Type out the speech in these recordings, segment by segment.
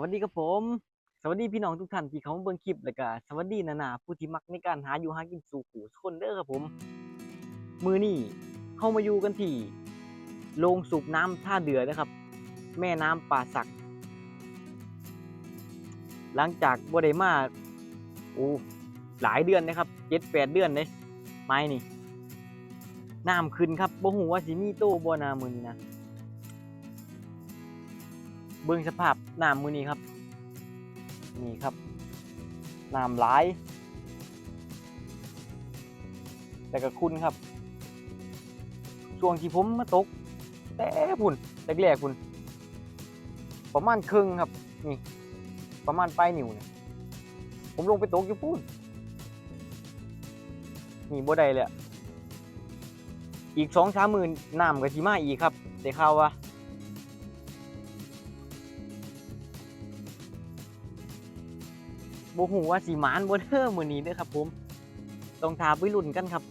วัสดีครับผม สวัสดีพี่น้องทุกท่านที่เขามาเบิ่งคลิปแล้วก็สวัสดีนานาผู้ที่มักในการหาอยู่หากินสู่ขู่คนเด้อครับผม มือนี้เข้ามาอยู่กันที่โรงสูบน้ำท่าเดือนะครับ แม่น้ำป่าสัก หลังจากบ่ได้มาโอ้หลายเดือนนะครับเจ็ดแปดเดือนเลยไม้นี่น้ำขึ้นครับบ่ฮู้ว่าสิมีโตบ่นามือนี้นะ เบิ่งสภาพน้ำมือนี้ครับ นี่ครับน้ำหลาย แต่ก็คุณครับ ช่วงที่ผมมาตก แต่พุ่นแรกๆพุ่นประมาณครึ่งครับ นี่ ประมาณปลายนิ้วเนี่ยผมลงไปตกอยู่พุ่นนี่บ่ได้เลยอีกสองสามหมื่นน้ำก็สิมาอีกครับได้ข่าวว่า บ่ฮู้ว่าสิหมานบ่เด้อมื้อนี้เด้อครับผมต้องถาไปลุ้นกันครับ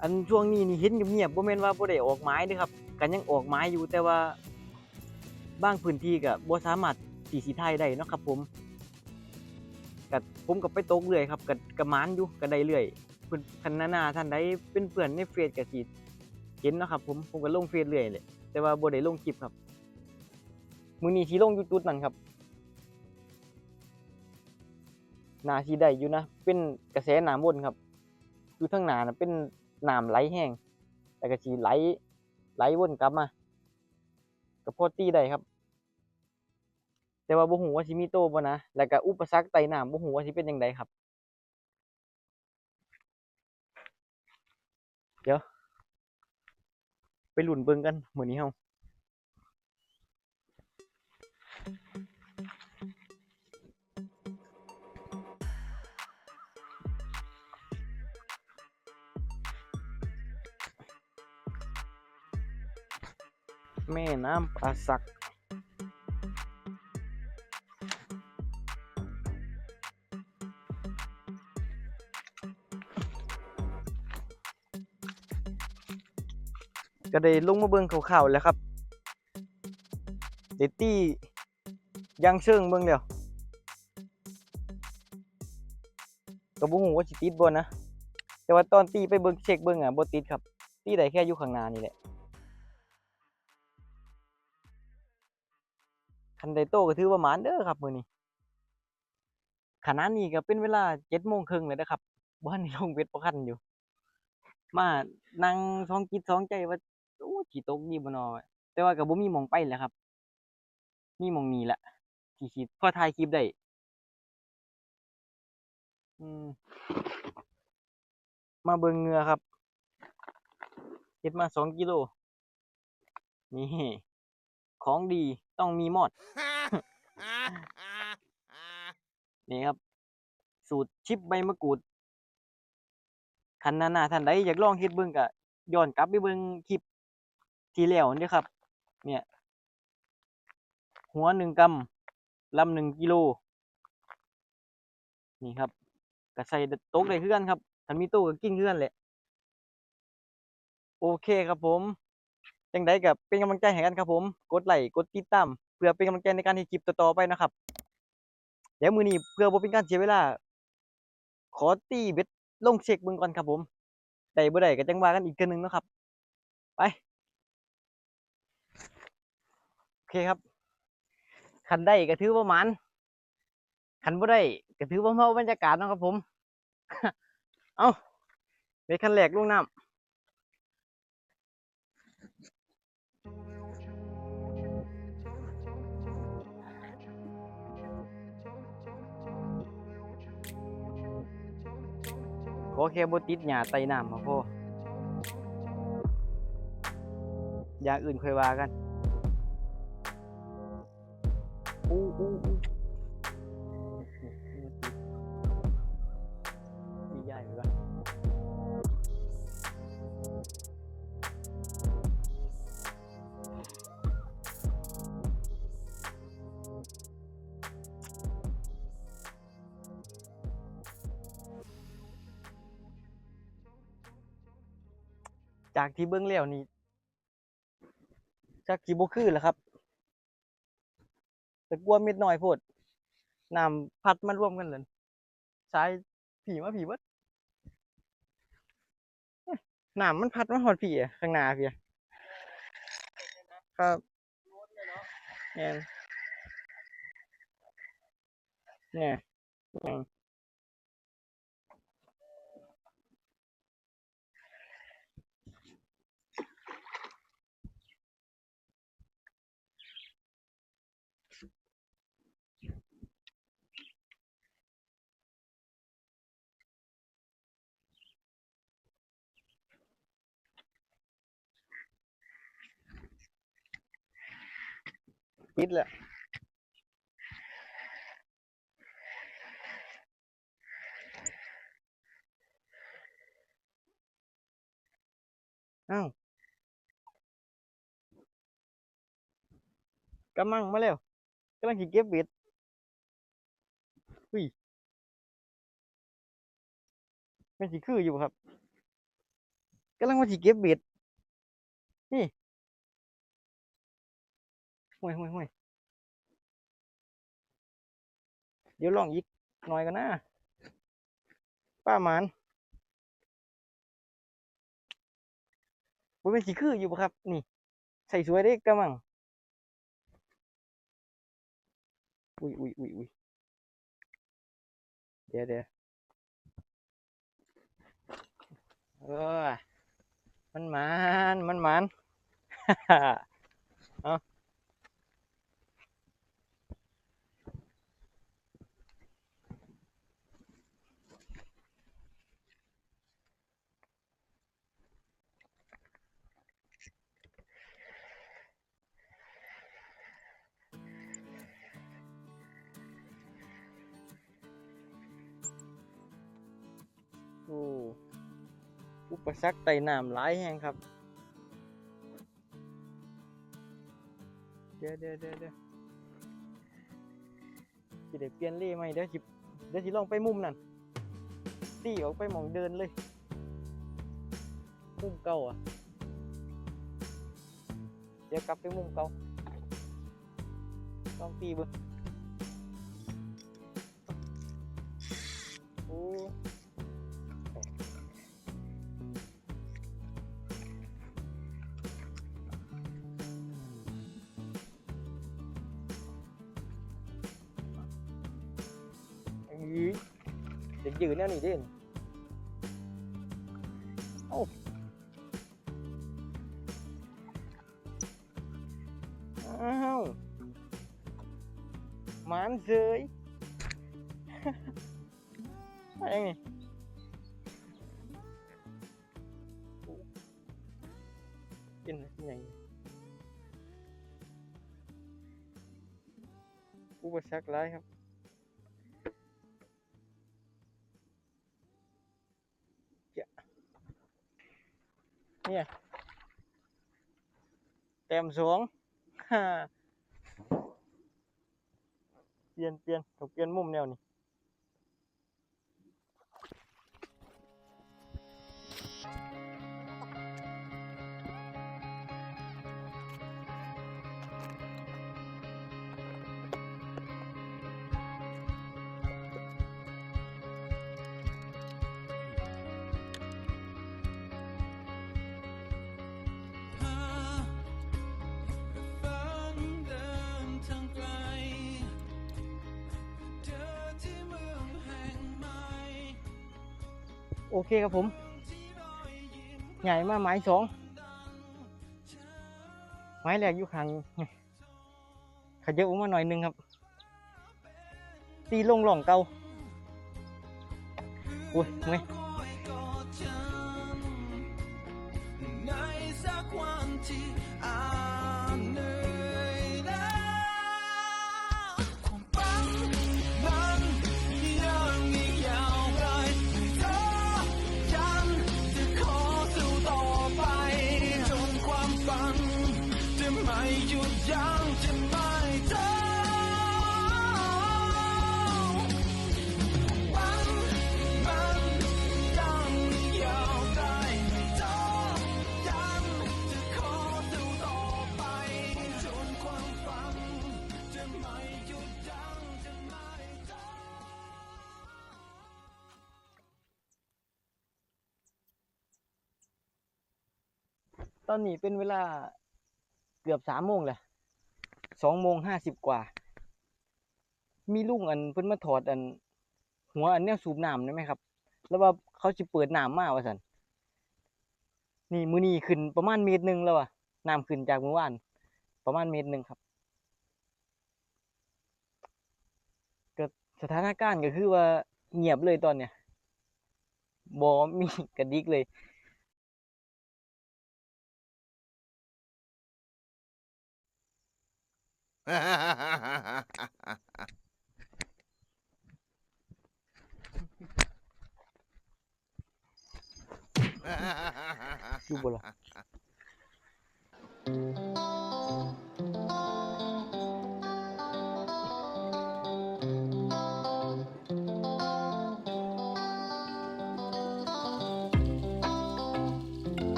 อันช่วงนี้นี่เห็นเงียบๆบ่แม่นว่าบ่ได้ออกหมายเด้อครับก็ยังออกหมายอยู่แต่ว่าบางพื้นที่ก็บ่สามารถสิสิถ่ายได้เนาะครับผมก็ผมก็ไปตกเรื่อยครับก็ก็หมานอยู่ก็ได้เรื่อยเพิ่นคันนาท่านใดเป็นเพื่อนในเฟซก็สิเห็นเนาะครับผมผมก็ลงเฟซเรื่อยเลยแต่ว่าบ่ได้ลงคลิปครับมื้อนี้สิลงอยู่จุดนั้นครับ นาสีได้อยู่นะ เป็นกระแสน้ำวนครับ อยู่ทั้งหนานะเป็นน้ำไหลแห้ง แต่ก็สีไหลไหลวนกลับมาก็พอตีได้ครับ แต่ว่าบ่ฮู้ว่าสิมีโตบ่นะ แล้วก็อุปสรรคใต้น้ำบ่ฮู้ว่าสิเป็นจังไดครับ เดี๋ยว ไปหลุนเบิ่งกันเหมื้อนี้เฮา แม่น้ำป่าสัก ก็ได้ลงมาเบิ่งข่าวๆแล้วครับเดตี้ยังเชิงเบิ่งเดียวก็บ่ฮู้ว่าสิติดบ่นะ แต่ว่าตอนตีไปเบิ่งเช็คเบิ่งอะบ่ติดครับ ตีได้แค่อยู่ข้างหน้านี่แหละ คันไดโตก็ถือว่าหมานเด้อครับมื้อนี้ขณะนี้ก็เป็นเวลา7โมงครึ่งแล้วนะครับบ่ทันได้ลงเบ็ดบ่คันอยู่ มานั่งสองจิตสองใจว่าโอ้สิตกดีบ่นอแต่ว่าก็บ่มีมองไปแหล้วครับ มีมองนี้แหละที่สิพอถ่ายคลิปได้มาเบิงเงือครับเฮ็ดมาสองกิโลนี่ของดี ต้องมีมอดนี่ครับ สูตรชิปใบมะกรูดคันหน้าๆท่านใดอยากลองเฮ็ดเบิ่งก็ย้อนกลับไปเบิ่งคลิปที่แล้วนี่ครับ เนี่ย หัวหนึ่งกำลำหนึ่งกิโล นี่ครับก็ใส่ตกได้คือกันครับคันมีตู้ก็กินคือกันแหละ โอเคครับผม จังใดก็เป็นกำลังใจให้กันครับผม กดไลค์กดติดตามเพื่อเป็นกำลังใจในการที่คลิปต่อๆไปนะครับ เดี๋ยวมือนี้เพื่อบ่เป็นการเสียเวลา ขอตีเบ็ดลงเช็คเบิ่งก่อนครับผมได้บ่ได้ก็จังว่ากันอีกเทื่อนึงนะครับ ไปโอเคครับคันได้ก็ถือว่ามานคันบ่ได้ก็ถือว่าเมาบรรยากาศนะครับผม เอาเบ็ดคันแรกลงน้ำ อแค่บ่ติดหญ้าใต้น้ำมาพออย่างอื่นค่อยว่ากันอู้อู้ จากที่เบิ่งแล้วนี่จากที่บ่คือแหละครับ แต่กลัวเม็ดหน้อยโพดน้ำพัดมันร่วมกันเลยสายผีมาผีเบิดเอ้ยน้ำมันพัดมาหอดผีอะข้างหน้าพี่ครับแม่นเนี่ย อืมปิดแหละอ้าวกำลังมาแล้วกำลังสิเก็บเบ็ดอุ้ยแม่นสิคืออยู่ครับกำลังว่าสิเก็บเบ็ดนี่ ห่วยห่วยห่วยเดี๋ยวลองอีกหน่อยกันนะป้าหมานบ่แม่นสิคืออยู่บ่ครับ นี่ ใส่สวยเด้กำลังอุ้ยอุ้ยอุ้ยอุ้ยเดี๋ยวเดี๋ยวเออมันหมานมันหมาน เอา อุปสรรคไต่น้ำหลายแห่งครับ เดี๋ยวเดี๋ยวเดี๋ยวเดี๋ยวสิได้เปลี่ยนเล่ไหมเดี๋ยวสิเดี๋ยวสิลองไปมุมนั่นตีออกไปมองเดินเลย มุมเก่าอะ เดี๋ยวกลับไปมุมเก่าลองตีบิ่ง ยืนแนวนี้เด่นเอ้อ้าวมานเสยมายังนี่กินกินยังอุปสรรคหลายครับ เนี่ยแต้มสองฮ่ โอเคครับผม ใหญ่มาไม้สองไม้แรกอยู่ข้างขยับออกมาหน่อยนึงครับ ตีลงหล่องเก่าอุ้ยมือยในสักวันที่ ตอนนี้เป็นเวลาเกือบสามโมงแหละสองโมงห้าสิบกว่า มีลุงอันเพิ่นมาถอดอัน หัวอันเนี้ยสูบน้ำได้ไหมครับ แล้วว่าเขาจะเปิดน้ำมาว่าสันนี่มือนี้ขึ้นประมาณเมตรหนึ่งแล้วอะน้ำขึ้นจากเมื่อวาน ประมาณเมตรหนึ่งครับก็สถานการณ์ก็คือว่าเงียบเลยตอนเนี้ยบอมีกระดิกเลย อยู่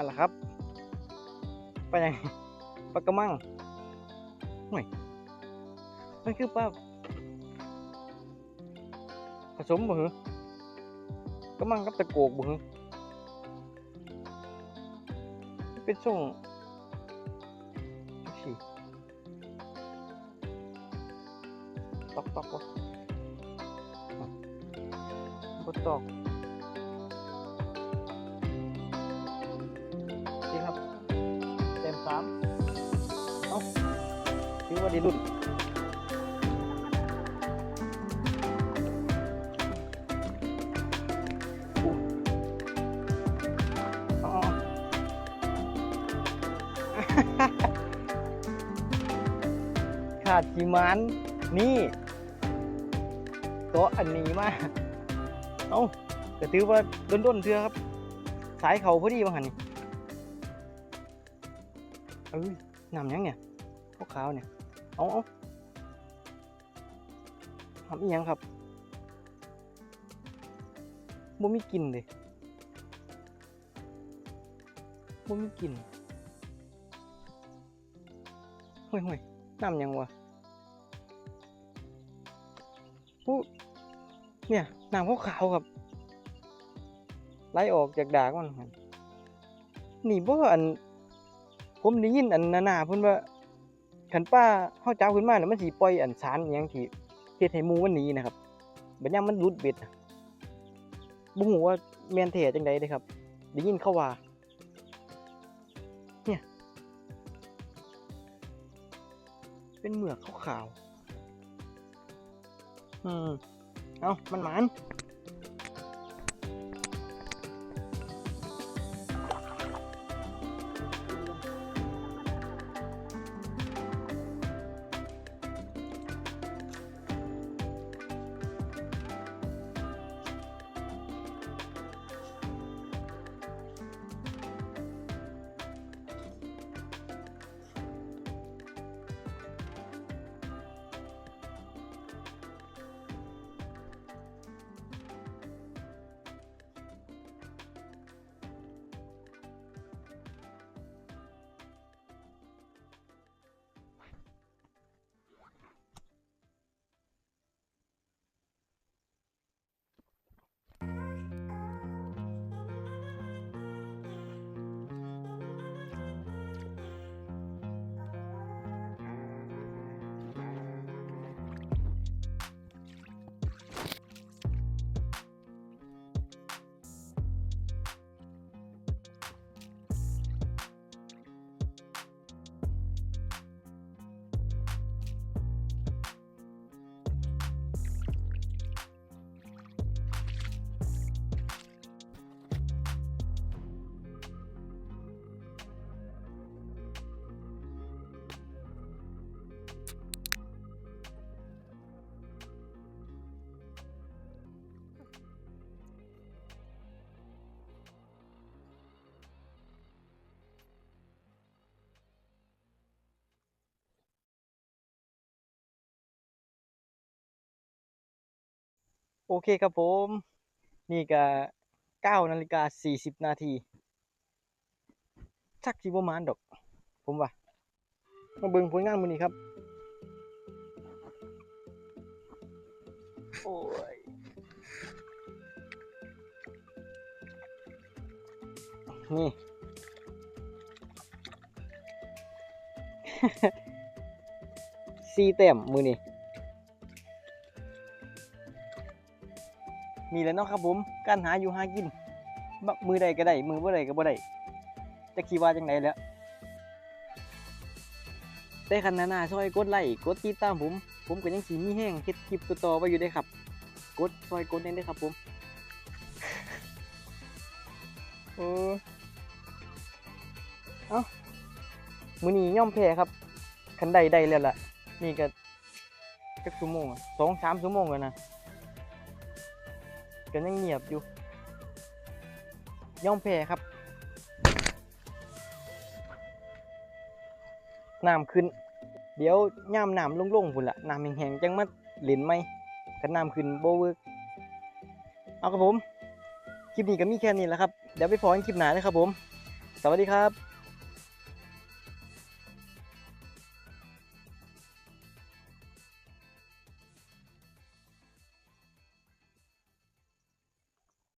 มาแล้วครับไปยังปลากระมังห่วยมันคือปลาผสมบ่หือกระมังกับตะโกกบ่หือเป็นส่งจังซี่ตอกตอกบ่บดตอก ถือว่าดีรุ่นอู้เอาเอาขาดจีมันนี่ตัวอันนี้มาเอ้าก็ถือว่าด้นๆเทือครับ สายเขาพอดีบางหันนี่เอ้ยน้ำยังเนี่ยพวกขาวเนี่ย เอาเอาทำอีหยังครับบ่มีกลิ่นเลยบ่มีกลิ่นห่วยห่วยๆน้ำยังวะอู้เนี่ยน้ำขาวๆครับไหลออกจากดากมันหั่นนี่บ่อัน ผมได้ยินอันนานาเพิ่นว่า คันป้าเฮาจับขึ้นมาแล้วมันสิปล่อยอันสารอิหยังที่เฮ็ดให้มูมันหนีนะครับบัดยามมันหลุดเบ็ดบ่ฮู้ว่าแมนแท้จังใดเด้ครับได้ยินเขาว่า เนี่ย เป็นเหมือกขาวๆอืม เอ้ามันหมาน โอเคครับผม นี่ก็เก้านาฬิกาสี่สิบนาทีชักจีบมานดอก ผมว่ามาเบิ่งผลงานมือนี้ครับ โอ้ยนี่ซีเต็มมือนี่ นี่แหละเนาะครับผมการหาอยู่หากินบะมือใดก็ได้ มือบ่ใดก็บ่ได้จะคิดว่าจังไดแล้วแต่คันนาช่วยกดไลค์กดติดตามผม ผมก็ยังสิมีแห้งเฮ็ดคลิปต่อๆไว้อยู่เด้ครับ กดช่วยกดแน่เด้ครับผมเออเอ้ามือนี้ย่อมแพ้ครับคันใดได้แล้วล่ะ นี่ก็จักชั่วโมงสองสามชั่วโมงแล้วนะ ก็ยังเงียบอยู่ ย่อมแพ้ครับ น้ำขึ้น เดี๋ยวย่ามน้ำลงๆพุ่นละน้ำแห้งๆจังมาเล่นไหมกันน้ำขึ้นโบเวิร์กเอาครับผม คลิปนี้ก็มีแค่นี้แหละครับ เดี๋ยวไปพอกันคลิปหน้าเลยครับผม สวัสดีครับ